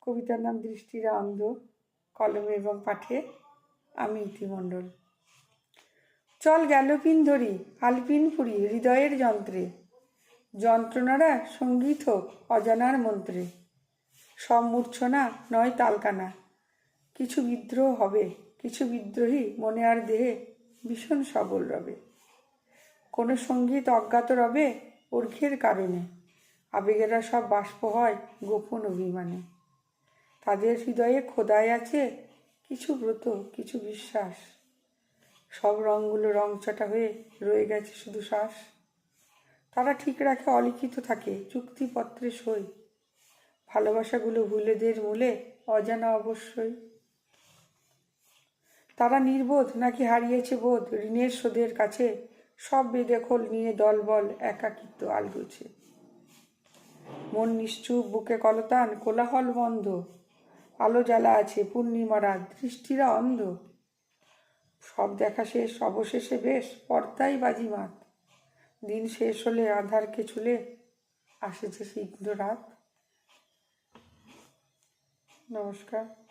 কবিতার নাম দৃষ্টিরা অন্ধ কলমে এবং পাঠে আমি ইতিমণ্ডল চল গেল গ্যালোপিন ধরি, আলপিন পুরি হৃদয়ের যন্ত্রে। যন্ত্রণারা সংগীত হোক অজানার মন্ত্রে। সব মূর্ছনা নয় তালকানা। কিছু বিদ্রোহ হবে, কিছু বিদ্রোহী মনে আর দেহে ভীষণ সবল রবে। কোনো সংগীত অজ্ঞাত রবে অর্ঘ্যের কারণে। আবেগেরা সব বাষ্প হয় গোপন অভিমানে। তাদের হৃদয়ে খোদায় আছে কিছু ব্রত, কিছু বিশ্বাস। সব রঙগুলো রংচটা হয়ে রয়ে গেছে শুধু শ্বাস। তারা ঠিক রাখে, অলিখিত থাকে, চুক্তিপত্রে সই। ভালোবাসাগুলো ভুলেদের মূলে অজানা অবশ্যই। তারা নির্বোধ নাকি হারিয়েছে বোধ? ঋণের শোধের কাছে সব বেদখল নিয়ে দলবল একাকিত্ব আলগুছে। মন নিশ্চুপ, বুকে কলতান, কোলাহল বন্ধ। আলো জ্বালা আছে, পূর্ণিমা রাত, দৃষ্টিরা অন্ধ। সব দেখা শেষ, অবশেষে বেশ, পর্দাই বাজিমাত। দিন শেষ হলে আধারকে ছুলে আসেছে শীঘ্র রাত। নমস্কার।